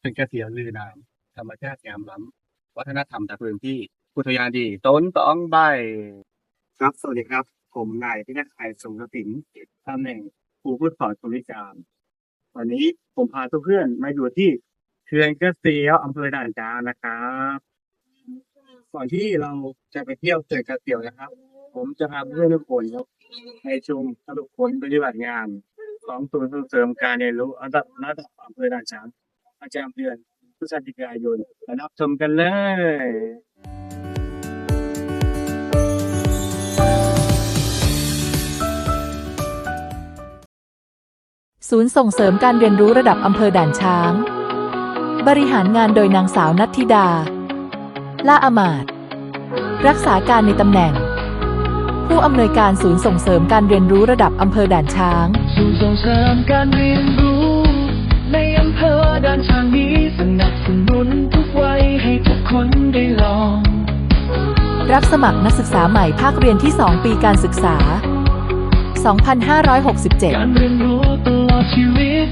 เป็นกระเสียลือนามธรรมชาติงามล้ำวัฒนธรรมตะพื้นที่พุทธยานดี ต้นต้องใบ ครับสวัสดีครับ ผมนายพินักไทยสงกสินตำแหน่งครูผู้สอนบริการวันนี้ผมพาเพื่อนมาอยู่ที่เขื่อนกระเสียวอำเภอด่านจานนะครับก่อนที่เราจะไปเที่ยวเขื่อนกระเสียวนะครับ ผมจะพาเพื่อนทุกคนครับในชมสรุปผลปฏิบัติงานของศูนย์ส่งเสริมการเรียนรู้ระดับระดับอำเภอด่านช้าง ประจำเดือนพฤศจิกายนมารับชมกันเลยศูนย์ส่งเสริมการเรียนรู้ระดับอำเภอด่านช้าง บริหารงานโดยนางสาวนัทธิดา ล่าอามาตรักษาการในตำแหน่ง ผู้อำนวยการศูนย์ส่งเสริมการเรียนรู้ระดับอำเภอด่านช้าง ศูนย์ส่งเสริมการเรียนรู้ำเภอด่านช้างนี้สนับสนุนทุกวัยให้ทุกคนได้ลอง รับสมัครนักศึกษาใหม่ภาคเรียนที่ 2 ปีการศึกษา2567การเรียนรู้ตลอดชีวิต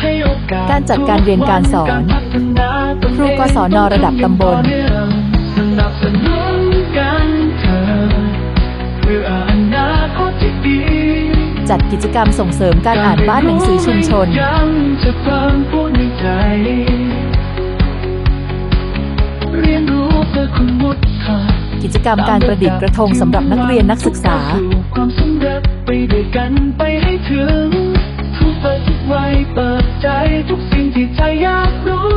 ให้โอกาสการจัดการเรียนการสอนการพัฒนาตนครูกศนระดับตำบล สนับส จัดกิจกรรมส่งเสริมการอ่านบ้านหนังสือชุมชน กิจกรรมการประดิษฐ์กระทงสำหรับนักเรียนนักศึกษา ความสำเร็จไปด้วยกันไปให้ถึง ทุกเปิดทุกวัยเปิดใจทุกสิ่งที่ใจอยากรู้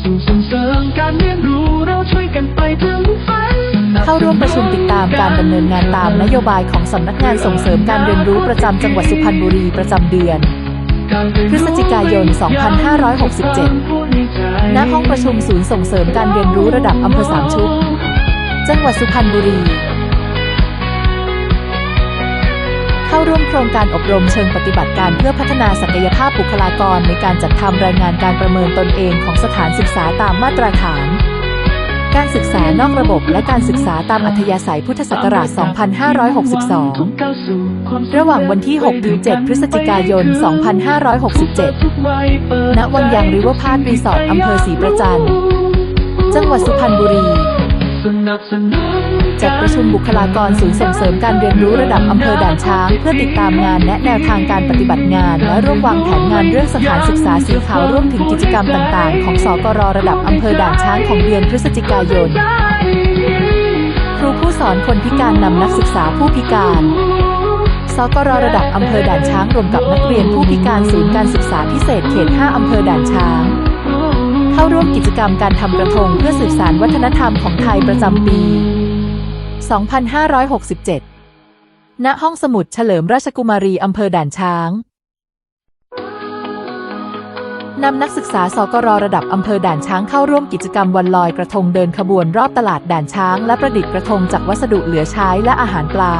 สู่ส่งเสริมการเรียนรู้เราช่วยกันไปถึงฝัน เข้าร่วมประชุมติดามการดำเนินงานตามนโยบายของสำนักงานส่งเสริมการเรียนรู้ประจำจังหวัดสุพรรณบุรีประจำเดือน พฤศจิกายน 2567 ณ ห้องประชุมศูนย์ส่งเสริมการเรียนรู้ระดับอำเภอสามชุก จังหวัดสุพรรณบุรี เข้าร่วมโครงการอบรมเชิงปฏิบัติการเพื่อพัฒนาศักยภาพบุคลากรในการจัดทำรายงานการประเมินตนเองของสถานศึกษาตามมาตรฐาน การศึกษานอกระบบและการศึกษาตามอัธยาศัยพุทธศักราช 2562 ระหว่างวันที่ 6-7 พฤศจิกายน 2567 ณ วังยางริเวอร์พาร์ครีสอร์ทอำเภอศรีประจันทร์จังหวัดสุพรรณบุรี จัดประชุมบุคลากรศูนย์ส่งเสริมการเรียนรู้ระดับอำเภอด่านช้าง เพื่อติดตามงานและแนวทางการปฏิบัติงาน และร่วมวางแผนงานเรื่องสถานศึกษาสีขาวร่วมถึงกิจกรรมต่าง ๆ ของสกรระดับอำเภอด่านช้างของเดือนพฤศจิกายน ครูผู้สอนคนพิการนำนักศึกษาผู้พิการสกรระดับอำเภอด่านช้างรวมกับนักเรียนผู้พิการศูนย์การศึกษาพิเศษเขต 5 อำเภอด่านช้าง เข้าร่วมกิจกรรมการทำกระทงเพื่อสืบสานวัฒนธรรมของไทยประจำปี 2567 ณ ห้องสมุดเฉลิมราชกุมารีอำเภอด่านช้าง นำนักศึกษาสกรระดับอำเภอด่านช้างเข้าร่วมกิจกรรมวันลอยกระทงเดินขบวนรอบตลาดด่านช้าง และประดิษฐ์กระทงจากวัสดุเหลือใช้และอาหารปลา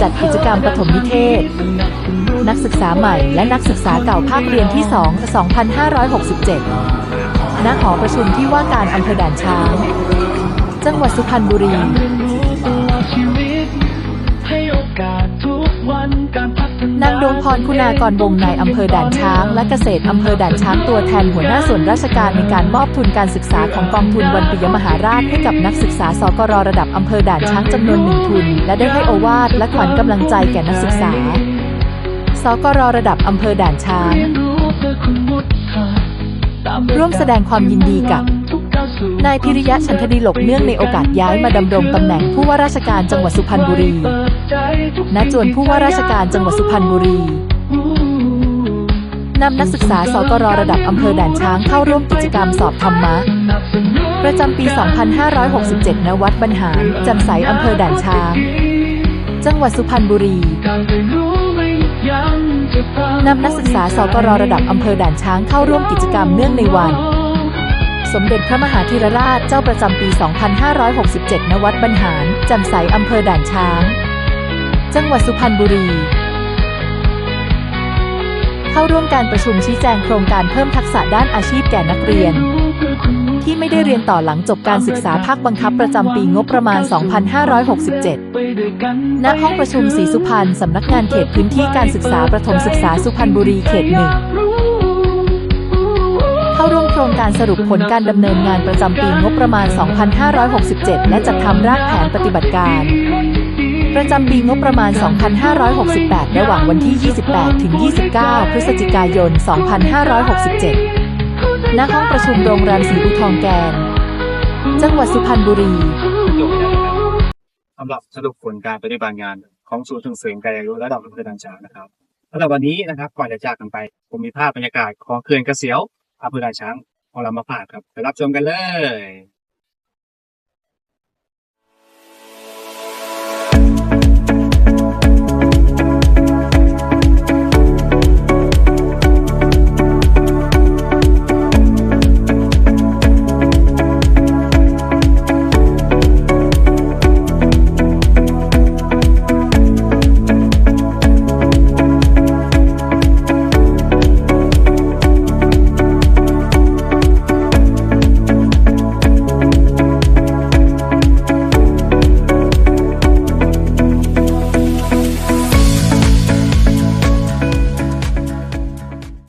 จัดกิจกรรมปฐมนิเทศ นักศึกษาใหม่และนักศึกษาเก่าภาคเรียนที่ 2 2567 ณ หอประชุมที่ว่าการอำเภอด่านช้าง จังหวัดสุพรรณบุรี นางดวงพรคุณากรวงในอำเภอด่านช้าง และเกษตรอำเภอด่านช้างตัวแทนหัวหน้าส่วนราชการในการมอบทุนการศึกษาของกองทุนวันปิยมหาราชให้กับนักศึกษาสกรระดับอำเภอด่านช้างจำนวนหนึ่งทุน และได้ให้โอวาทและขวัญกำลังใจแก่นักศึกษา สกรระดับอำเภอด่านช้าง ร่วมแสดงความยินดีกับนายพิริยะฉันทดีหลกเนื่องในโอกาสย้ายมาดำรงตำแหน่งผู้ว่าราชการจังหวัดสุพรรณบุรี ณจวนผู้ว่าราชการจังหวัดสุพรรณบุรีนำนักศึกษาสกรระดับอำเภอด่านช้างเข้าร่วมกิจกรรมสอบธรรมะ ประจำปี 2567 ณ วัดบรรหารจำใสอำเภอด่านช้าง จังหวัดสุพรรณบุรีนำนักศึกษาสกรระดับอำเภอด่านช้างเข้าร่วมกิจกรรมเนื่องในวัน สมเด็จพระมหาธีรราชเจ้าประจำปี 2567 ณ วัดบรรหารจำใสอำเภอด่านช้าง จังหวัดสุพรรณบุรี เข้าร่วมการประชุมชี้แจงโครงการเพิ่มทักษะด้านอาชีพแก่นักเรียน ที่ไม่ได้เรียนต่อหลังจบการศึกษาภาคบังคับประจำปีงบประมาณ 2567 ณ ห้องประชุมศรีสุพรรณสำนักงานเขตพื้นที่การศึกษาประถมศึกษาสุพรรณบุรีเขตหนึ่งเข้าร่วมโครงการสรุปผลการดำเนินงานประจำปีงบประมาณ 2567 และจัดทำรากแผนปฏิบัติการ ประจำปีงบประมาณ 2568 ระหว่างวันที่ 28 ถึง 29 พฤศจิกายน 2567 ณ ห้องประชุมโรงแรมสีอุทองแกน จังหวัดสุพรรณบุรีสำหรับสรุปผลการปฏิบัติงานของศูนย์ส่งเสริมการเรียนรู้ระดับอำเภอด่านช้างนะครับสำหรับวันนี้นะครับก่อนจะจากกันไป ผมมีภาพบรรยากาศของเขื่อนกระเสียวอำเภอด่านช้างของเรามาฝากครับไปรับชมกันเลย